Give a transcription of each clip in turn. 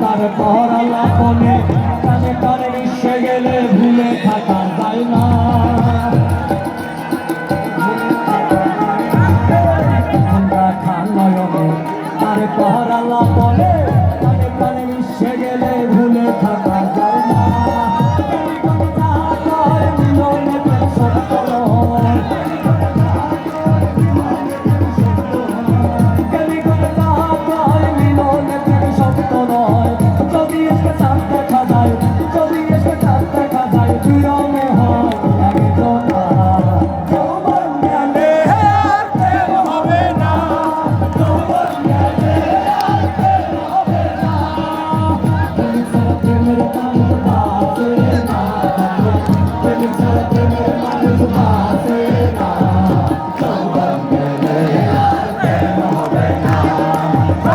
তার পর আলাপনে তাহলে তার বিশ্বে গেলে ভুলে থাকে।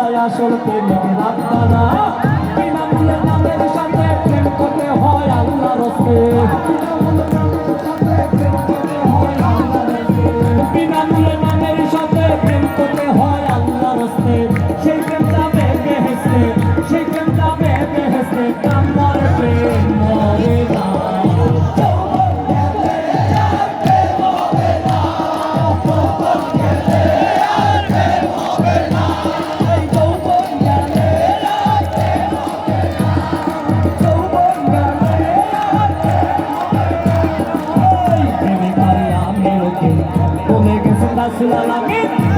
যায় আসল প্রেমের রাস্তারা হয় আল্লাহ রসে। বিনামূল্যে হয় আল্লাহ রসে। সেই প্রেম যাবে বেহেসে সেই প্রেম Oh, আসমানা